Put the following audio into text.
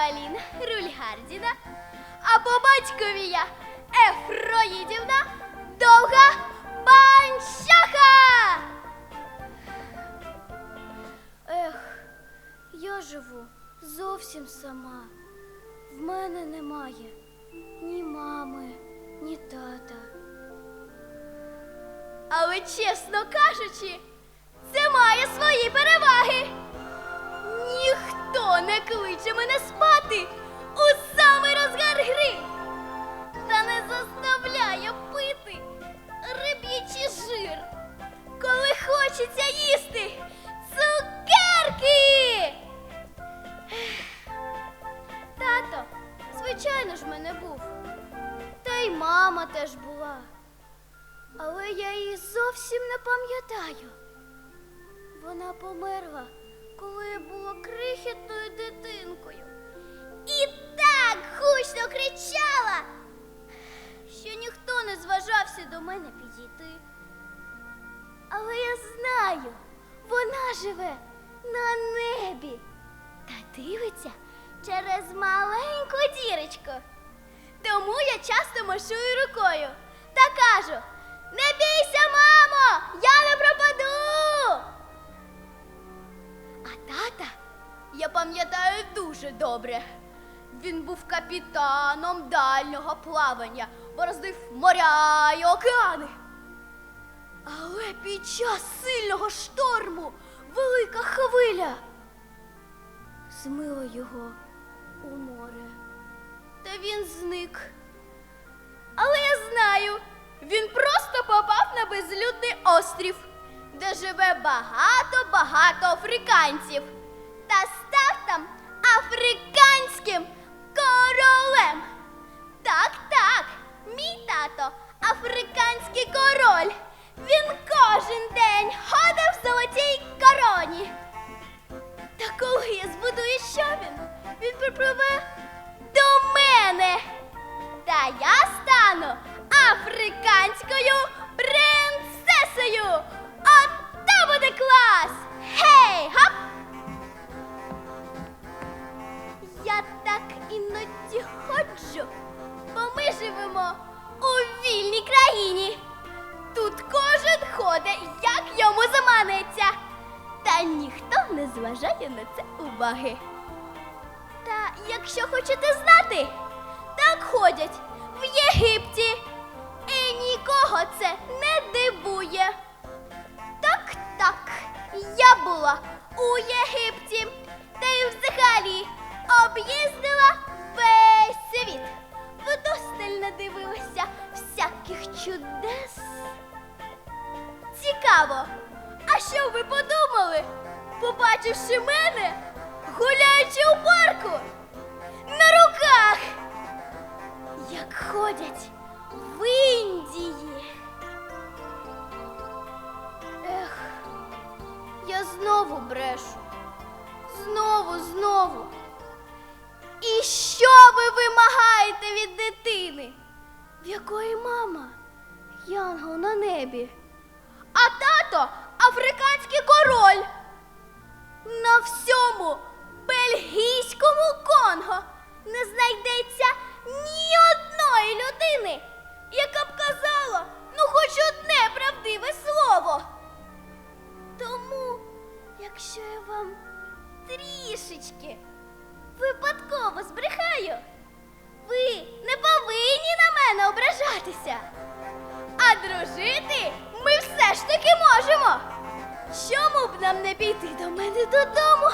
Аліна Рульгардіна, а по батькові я Ефроїдівна довга банчаха. Ех, я живу зовсім сама. В мене немає ні мами, ні тата. Але чесно кажучи, це має свої переваги. Кличе мене спати у самий розгар гри. Та не заставляє пити риб'ячий жир, коли хочеться їсти цукерки. Тато, звичайно ж, мене був. Та й мама теж була. Але я її зовсім не пам'ятаю. Вона померла, коли я Але я знаю, вона живе на небі та дивиться через маленьку дірочку. Тому я часто машую рукою та кажу: Не бійся, мамо, я не пропаду. А тата я пам'ятаю дуже добре. Він був капітаном дальнього плавання, бороздив моря й океани. Під час сильного шторму велика хвиля Змило його у море. Та він зник. Але я знаю, він просто попав на безлюдний острів, де живе багато-багато африканців. Та став там африканським королем. Так, так, мій тато африканський припливе до мене. Та я стану африканською принцесою. От то буде клас! Гей, гап! Я так іноді ходжу, бо ми живемо у вільній країні. Тут кожен ходить, як йому заманеться. Та ніхто не зважає на це уваги. Якщо хочете знати, так ходять в Єгипті. І нікого це не дивує. Так, так, я була у Єгипті, та й взагалі об'їздила весь світ. Вдосталь надивилася всяких чудес. Цікаво, а що ви подумали, побачивши мене, гуляючи у парку знову брешу. Знову, знову. І що ви вимагаєте від дитини? В якої мама? Янгол на небі. А тато африканський король. На всьому бельгійському якщо я вам трішечки випадково збрехаю, ви не повинні на мене ображатися. А дружити ми все ж таки можемо. Чому б нам не піти до мене додому